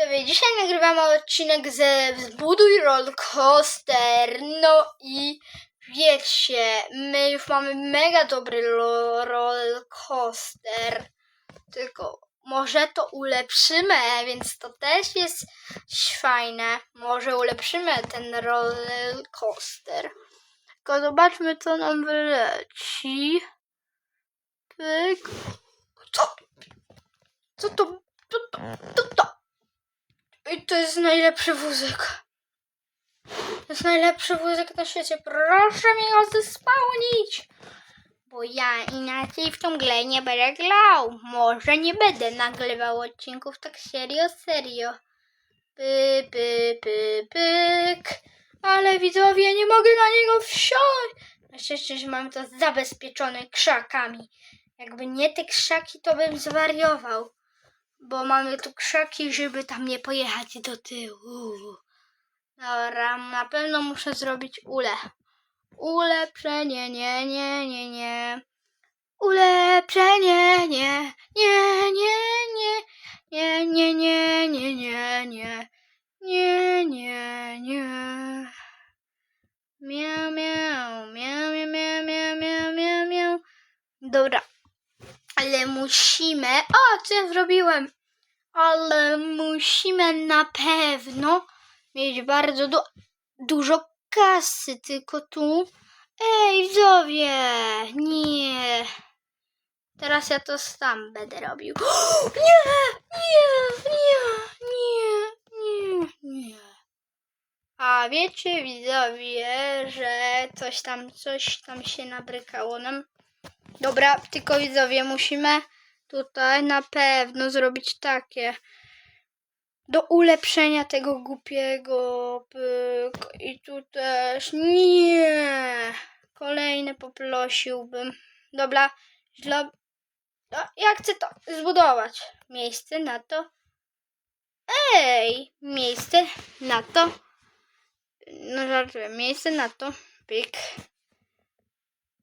Widzowie, dzisiaj nagrywamy odcinek ze Zbuduj Roller Coaster. No i wiecie, my już mamy mega dobry lo- roller coaster. Tylko może to ulepszymy, więc to też jest fajne. Może ulepszymy ten roller coaster. Tylko zobaczmy, co nam wyleci. Pyk. Co? Co to? Co to? Co to? I to jest najlepszy wózek. To jest najlepszy wózek na świecie. Proszę mi go zespałnić. Bo ja inaczej w tą grę nie będę grał. Może nie będę nagrywał odcinków tak serio, serio. Py, py, py, pyk. Ale widzowie, nie mogę na niego wsiąść. Na szczęście, że mam to zabezpieczone krzakami. Jakby nie te krzaki, to bym zwariował bo mamy tu krzaki, żeby tam nie pojechać do tyłu. Dobra, na pewno muszę zrobić ule. Ulepszenie, nie, nie, nie, nie. Ulepszenie, nie, nie, nie, nie. Nie, nie, nie, nie, nie, nie. Nie, musimy. O, co ja zrobiłem? Ale musimy na pewno mieć bardzo du- dużo kasy, tylko tu. Ej, widzowie! Nie. Teraz ja to sam będę robił. Nie, nie, nie, nie, nie, nie. A wiecie, widzowie, że coś tam, coś tam się nabrykało nam. Dobra, tylko widzowie, musimy tutaj na pewno zrobić takie. Do ulepszenia tego głupiego pyk. I tu też nie. Kolejny poprosiłbym. Dobra, źle. No, ja chcę to zbudować. Miejsce na to. Ej, miejsce na to. No żartuję, miejsce na to. Pik.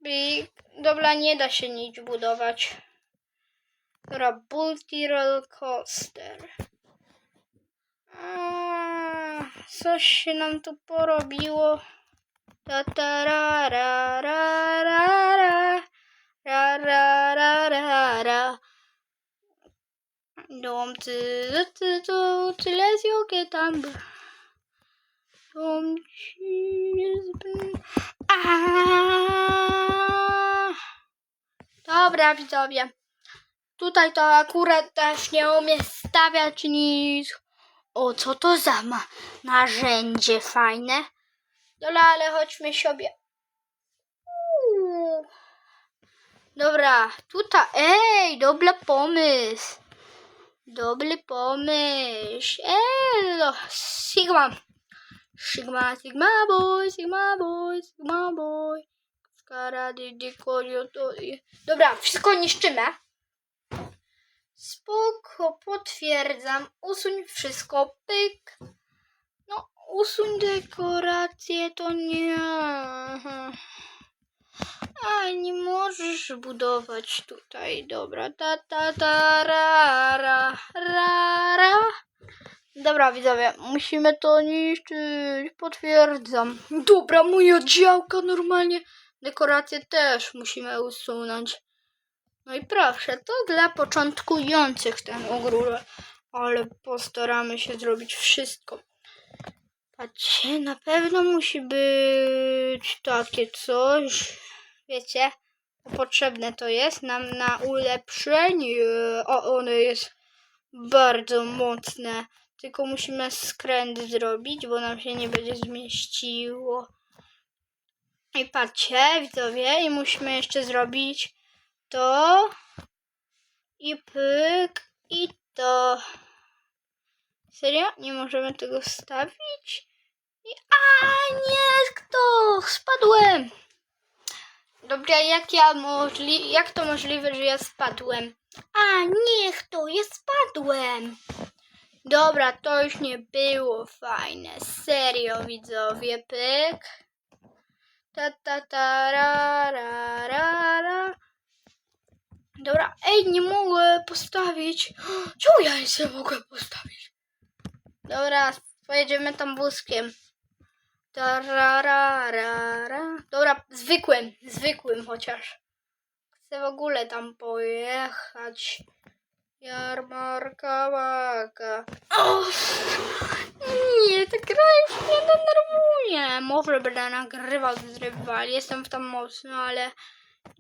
Pik. Dobra, nie da się nic budować. Dobra, multi roller coaster. A, Coś się nam tu porobiło. Ta ta ra ra ra ra ra ra ra ra ra ra Dom ty ty tu Silesio que tam Dom ci Dobra widzowie Tutaj to akurat też nie umie stawiać nic. O, co to za ma narzędzie fajne. Dobra, ale chodźmy sobie. Uuu. Dobra, tutaj. Ej, dobry pomysł. Dobry pomysł. Ej, no, Sigma. Sigma, Sigma boy, Sigma boy, Sigma boy. Karady, dikorio, to... Dobra, wszystko niszczymy. Spoko, potwierdzam. Usuń wszystko, pyk. No, usuń dekoracje, to nie. A, nie możesz budować tutaj. Dobra, ta, ta, ta, ra, ra, ra, ra. Dobra, widzowie, musimy to niszczyć. Potwierdzam. Dobra, moja działka normalnie. Dekoracje też musimy usunąć. No i proszę, to dla początkujących ten ogród, ale postaramy się zrobić wszystko. Patrzcie, na pewno musi być takie coś, wiecie, potrzebne to jest nam na ulepszenie. O, ono jest bardzo mocne, tylko musimy skręt zrobić, bo nam się nie będzie zmieściło. I patrzcie, widzowie, i musimy jeszcze zrobić to i pyk i to. Serio? Nie możemy tego wstawić? I... A nie, kto? Spadłem! Dobra, jak ja możli... jak to możliwe, że ja spadłem? A niech to, ja spadłem! Dobra, to już nie było fajne. Serio, widzowie, pyk. Ta ta ta ra ra ra ra. Dobra, ej, nie mogę postawić. Czemu ja nie mogę postawić? Dobra, pojedziemy tam wózkiem. Tararara. Dobra, zwykłym, zwykłym chociaż. Chcę w ogóle tam pojechać. Jarmarka waka. O, nie, ta gra już mnie denerwuje. Może będę nagrywał z rywali. Jestem w tam mocno, ale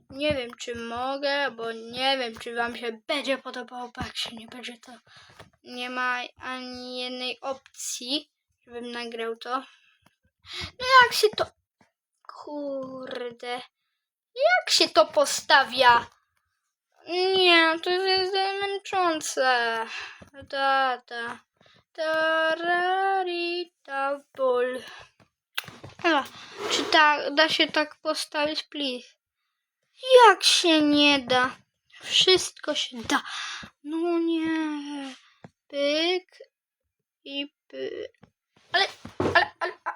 nie wiem, czy mogę, bo nie wiem, czy wam się będzie podobało, bo jak się nie będzie, to nie ma ani jednej opcji, żebym nagrał to. No jak się to... Kurde. Jak się to postawia? Nie, to jest męczące. Tata. Tararita ból. A, czy ta, da się tak postawić, please? Jak się nie da? Wszystko się da. No nie. Pyk i pyk. Ale, ale, ale, a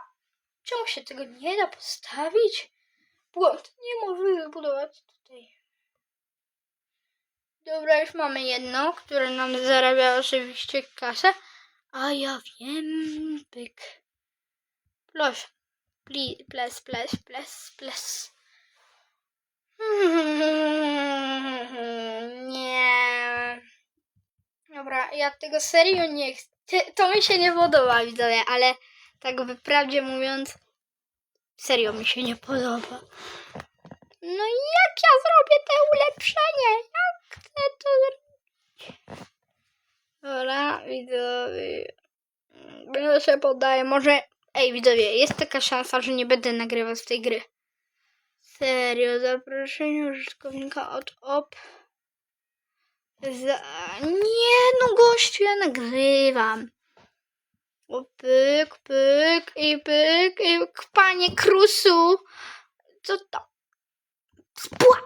czemu się tego nie da postawić? Błąd. Nie możemy budować tutaj. Dobra, już mamy jedno, które nam zarabia oczywiście kasę. A ja wiem, pyk. Proszę. Pli- Ples, ples, ples, ples. Nie. Dobra, ja tego serio nie chcę. To mi się nie podoba, widzowie, ale tak wyprawdzie mówiąc, serio mi się nie podoba. No i jak ja zrobię te ulepszenie? Jak chcę to widzowie. Będę się podaję. Może. Ej, widzowie, jest taka szansa, że nie będę nagrywał z tej gry. Serio, zaproszenie użytkownika od op. Za... Nie, no gościu, ja nagrywam. O, pyk, pyk i pyk i panie Krusu. Co to? Pła,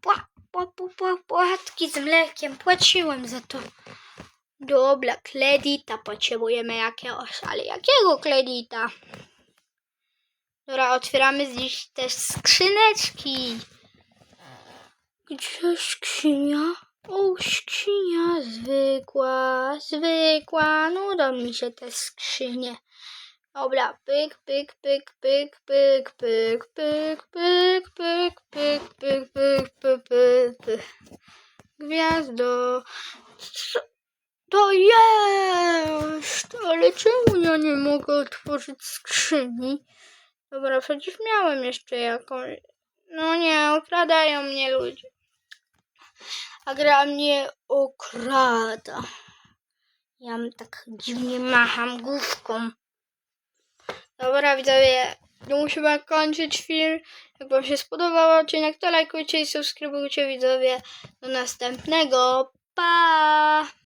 pła, pła, pła, płatki z mlekiem. Płaciłem za to. Dobra, kredyta potrzebujemy jakiegoś, ale jakiego kredyta? Dobra, otwieramy dziś też skrzyneczki. Gdzie skrzynia? O, skrzynia zwykła, zwykła. Nudą mi się te skrzynie. Dobra, pyk, pyk, pyk, pyk, pyk, pyk, pyk, pyk, pyk, pyk, pyk, pyk, pyk, pyk, pyk. Gwiazdo. To jest! Ale czemu ja nie mogę otworzyć skrzyni? Dobra, przecież miałem jeszcze jakąś... No nie, okradają mnie ludzie. A gra mnie okrada. Ja tak dziwnie macham główką. Dobra, widzowie, musimy kończyć film. Jak wam się spodobał odcinek, to lajkujcie i subskrybujcie, widzowie. Do następnego. Pa!